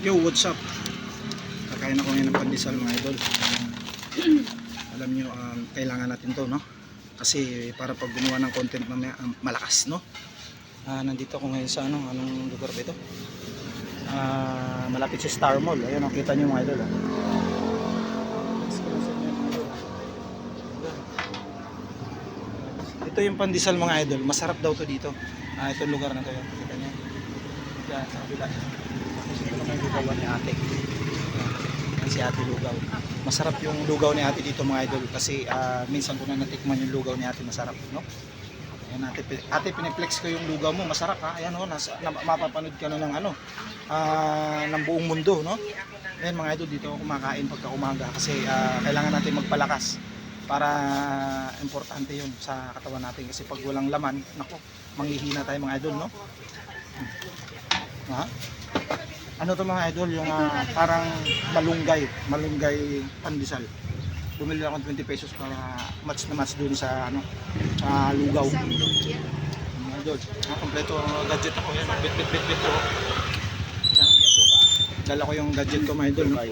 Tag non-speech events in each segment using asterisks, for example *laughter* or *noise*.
Yo, what's up? Kakain ako ngayon ng pandesal mga idol. Alam nyo, um, kailangan natin to, no? Kasi para pag gumawa ng content mamaya, um, malakas, no? Ah, nandito ako ngayon sa ano, anong lugar ba ito? Ah, malapit sa Star Mall. Ayun, oh, kita nyo mga idol. Oh. Ito yung pandesal mga idol. Masarap daw to dito. Ah, ito lugar na to. Kita nyo. Yan, sa kabila. Ito yung lugawan ni ate. Yan si ate lugaw. Masarap yung lugaw ni ate dito mga idol. Kasi ah, minsan ko na natikman yung lugaw ni ate masarap. No? Ayan ate, ate piniplex ko yung lugaw mo. Masarap ha. Ayan o, nasa, na, mapapanood ka na ng ano. ah, ng buong mundo. No? Ayan mga idol, dito ako kumakain pagka umaga. Kasi ah, kailangan natin magpalakas para importante yun sa katawan natin kasi pag walang laman, nako, manghihina tayo mga idol, no? Hmm. Ha? Ano to mga idol, yung ah, parang malunggay, malunggay pandesal. Bumili ako ng 20 pesos para match na match dun sa ano, sa lugaw. Mga idol, ah, kompleto ang gadget ako yan, bit bit bit bit ko. Yan. Dala ko yung gadget ko mga idol, no?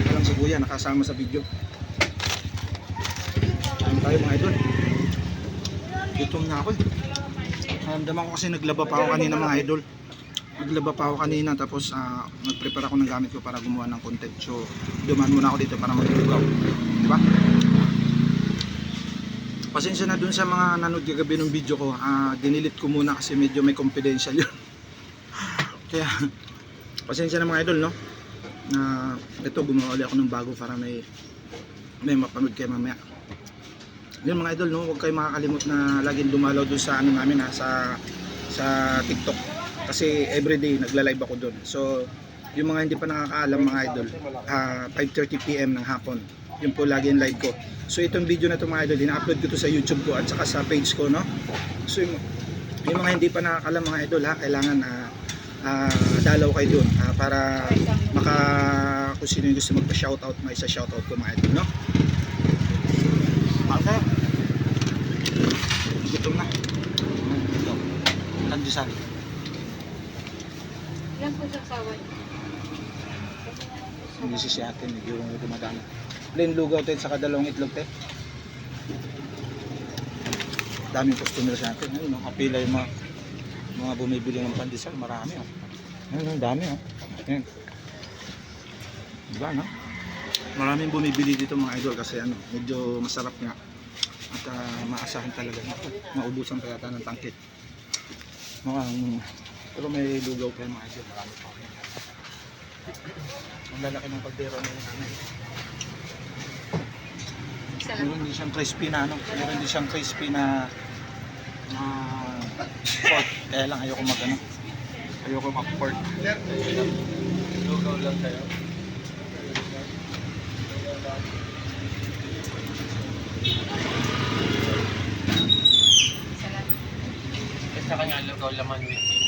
Walang sibuya, nakasama sa video. Kain tayo mga idol. Gutom na ako eh. Naramdaman ko kasi naglaba pa ako kanina mga idol. Naglaba pa ako kanina tapos ah, nag-prepare ako ng gamit ko para gumawa ng content. So dumaan muna ako dito para maglugaw. Di ba? Pasensya na dun sa mga nanood kagabi ng video ko. Ah, dinilit ko muna kasi medyo may confidential *laughs* yun. Kaya pasensya na mga idol no. Na ito gumawa ulit ako ng bago para may may mapanood kayo mamaya. Yun mga idol, no, huwag kayo makakalimot na laging dumalaw doon sa ano namin ha, sa sa TikTok. Kasi everyday nagla-live ako doon. So, yung mga hindi pa nakakaalam mga idol, ah, 5:30 PM ng hapon. Yun po lagi yung live ko. So, itong video na to mga idol, ina-upload ko to sa YouTube ko at saka sa page ko, no. So, yung, yung mga hindi pa nakakaalam mga idol ha, kailangan ah, ah, dalaw kayo doon ah, para maka kung sino yung gusto magpa-shoutout, may isa shoutout ko mga idol, no. Malta. Gutom na. Ito. Pandesal. Ilan po sa sawa niyo? Hindi si ate, medyo gumadami. Plain lugaw tayo sa kadalawang itlog tayo. Daming customer sa atin. Ayun, kapila yung mga, mga bumibili ng pandesal. Marami. Oh. Ayun, dami. Oh. Ayun. Diba, no? Maraming bumibili dito mga idol kasi ano, medyo masarap nga. At ah, maasahan talaga. Naku, maubusan pa yata ng tangkit. Mukhang, pero may lugaw pa mga idol. Marami pa. Ang lalaki ng pagdero na yun. Meron din siyang crispy na ano, meron din siyang crispy na na pork. Kaya lang ayoko mag ano. Ayoko mag pork. Lugaw lang tayo. Sa kanya lugaw laman with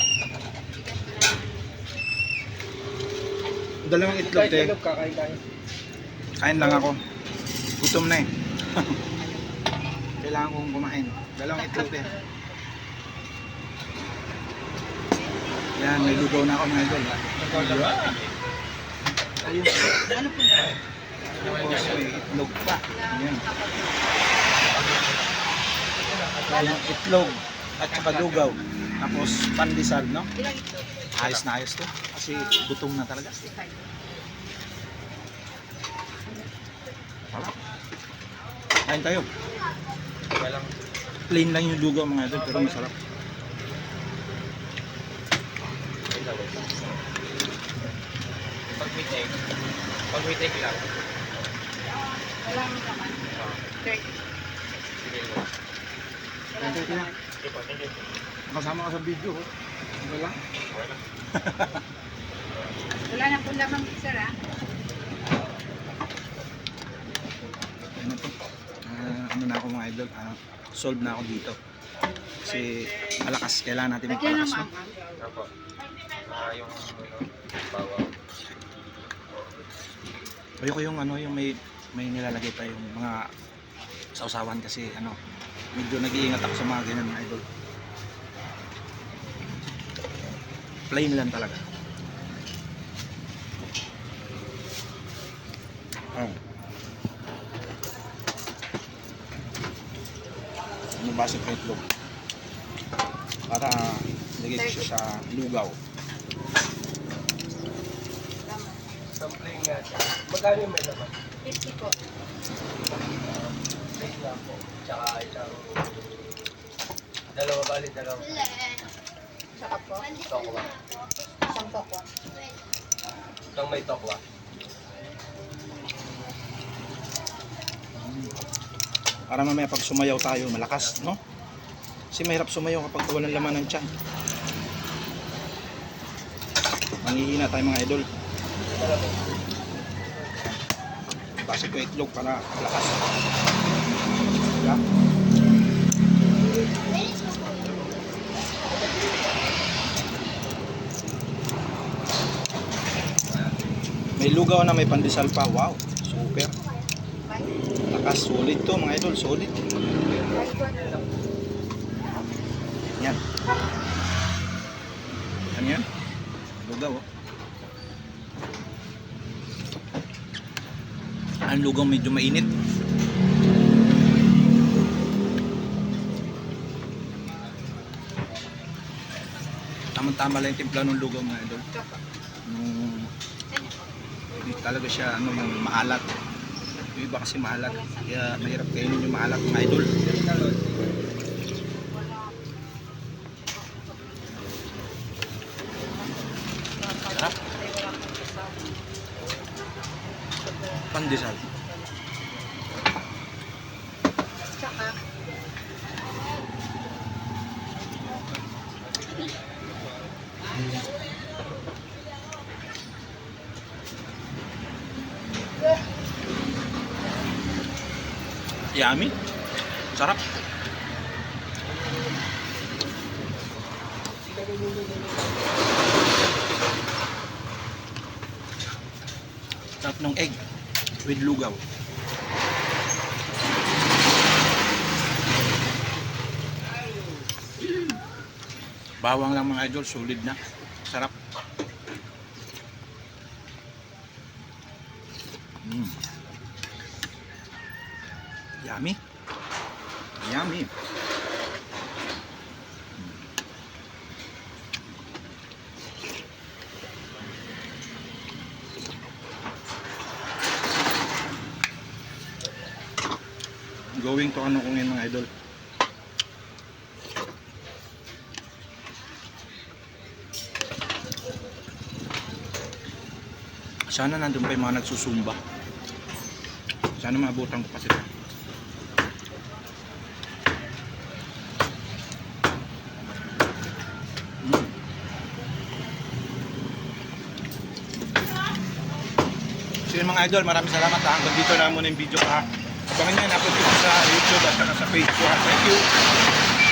Dalawang itlog te. kakain tayo. Kain lang ako. Gutom na eh. *laughs* Kailangan kong kumain. Dalawang itlog te. Yan, may lugaw na ako mga idol. Ayun. Ano po na? Tapos may itlog pa. Ayan. Yung itlog at saka lugaw. Tapos pandesal, no? Ayos na ayos to. Kasi gutom na talaga. Wala. Kain tayo. Plain lang yung lugaw mga idol pero masarap. Pag with egg. Pag with egg lang. Walang naman. 30. Sige lang. You, naman. Nakasama ka sa video. Oh. Wala. *laughs* Wala na po lamang sir ah. Ano to? Ah, ano na ako mga idol. Ah, solve na ako dito. Kasi malakas. Kailangan natin Lagyan ng magpalakas. No? mama. Apo. Ah, yung ano, bawang. Ayoko yung ano yung may may nilalagay pa yung mga sausawan kasi ano medyo nag-iingat ako sa mga ganyan mga idol plain lang talaga oh. ano ba sa itlog para lagay siya sa lugaw Magkano yung may laman? 50 po. Plate lang po. Tsaka isang... Dalawa bali, dalawa. Saka po. Tokwa. Isang po. Itong may tokwa. Para mamaya pag sumayaw tayo, malakas, no? Kasi mahirap sumayaw kapag walang laman ng tiyan. Manghihina tayo mga idol. Basket ko itlog para malakas. Diba? May lugaw na may pandesal pa. Wow, super. Lakas, solid to mga idol, solid. Yan. Ano yan? Lugaw oh. Ang lugaw medyo mainit. Tama-tama lang yung timpla ng lugaw mga idol. Nung hindi talaga siya ano yung maalat. Yung iba kasi maalat. Kaya mahirap kainin yung maalat mga idol. Sarap. Pandesal. Saka, Yummy. Sarap. Sarap ng egg with lugaw. Bawang lang mga idol, solid na. Sarap. Yummy. Yummy. Going to ano kung yun mga idol. Sana nandun pa yung mga nagsusumba. Sana maabutan ko pa sila. So yun mga idol, maraming salamat ha. Hanggang dito na muna yung video ha. Abangan nyo, in-upload ko sa YouTube at sa page ko ha. Thank you.